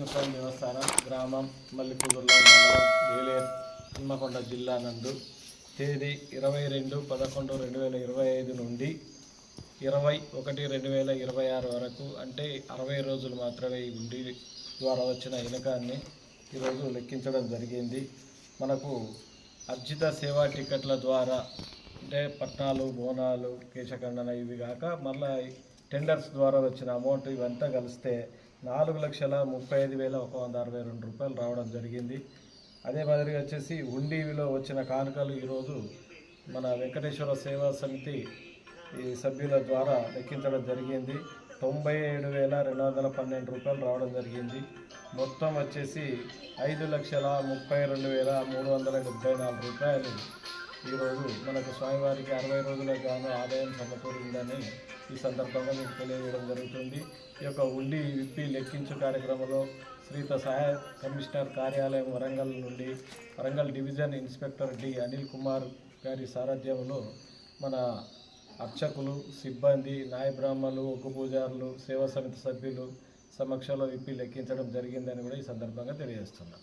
మల్లికార్జున దేవస్థానం గ్రామం మల్లిపూదుర్ల మండలం వేలేరు హన్మకొండ జిల్లా నందు తేదీ ఇరవై రెండు పదకొండు రెండు వేల ఇరవై ఐదు నుండి ఇరవై ఒకటి రెండు వేల ఇరవై ఆరు వరకు అంటే అరవై రోజులు మాత్రమే ఈ ఉండి ద్వారా వచ్చిన ఇనకాన్ని ఈరోజు లెక్కించడం జరిగింది. మనకు అర్జిత సేవా టికెట్ల ద్వారా అంటే పట్నాలు బోనాలు కేశఖండన ఇవి కాక మళ్ళీ టెండర్స్ ద్వారా వచ్చిన అమౌంట్ ఇవంతా కలిస్తే నాలుగు లక్షల ముప్పై ఐదు వేల ఒక వంద అరవై రెండు రూపాయలు రావడం జరిగింది. అదే మాదిరిగా వచ్చేసి ఉండీవిలో వచ్చిన కానుకలు ఈరోజు మన వెంకటేశ్వర సేవా సమితి ఈ సభ్యుల ద్వారా లెక్కించడం జరిగింది. తొంభై ఏడు వేల రెండు వందల పన్నెండు రూపాయలు రావడం జరిగింది. మొత్తం వచ్చేసి ఐదు లక్షల ముప్పై రెండు వేల మూడు వందల డెబ్బై నాలుగు రూపాయలు ఈరోజు మనకు స్వామివారికి అరవై రోజులకు గాను ఆదాయం సమకూరిందని ఈ సందర్భంగా మీకు తెలియజేయడం జరుగుతుంది. ఈ యొక్క ఉండి విప్పి లెక్కించు కార్యక్రమంలో శ్రీత సహాయ కమిషనర్ కార్యాలయం వరంగల్ నుండి Warangal division inspector D Anil Kumar గారి సారథ్యంలో మన అర్చకులు సిబ్బంది నాయ బ్రాహ్మణులు ఒగ్గు పూజారులు సేవా సమితి సభ్యులు సమక్షంలో విప్పి లెక్కించడం జరిగిందని కూడా ఈ సందర్భంగా తెలియజేస్తున్నాం.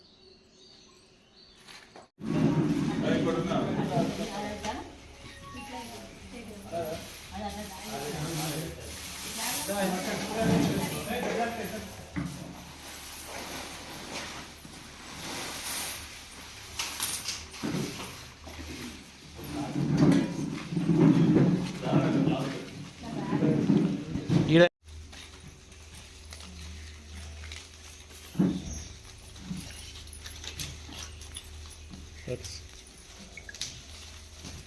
That's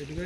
ఎదుగు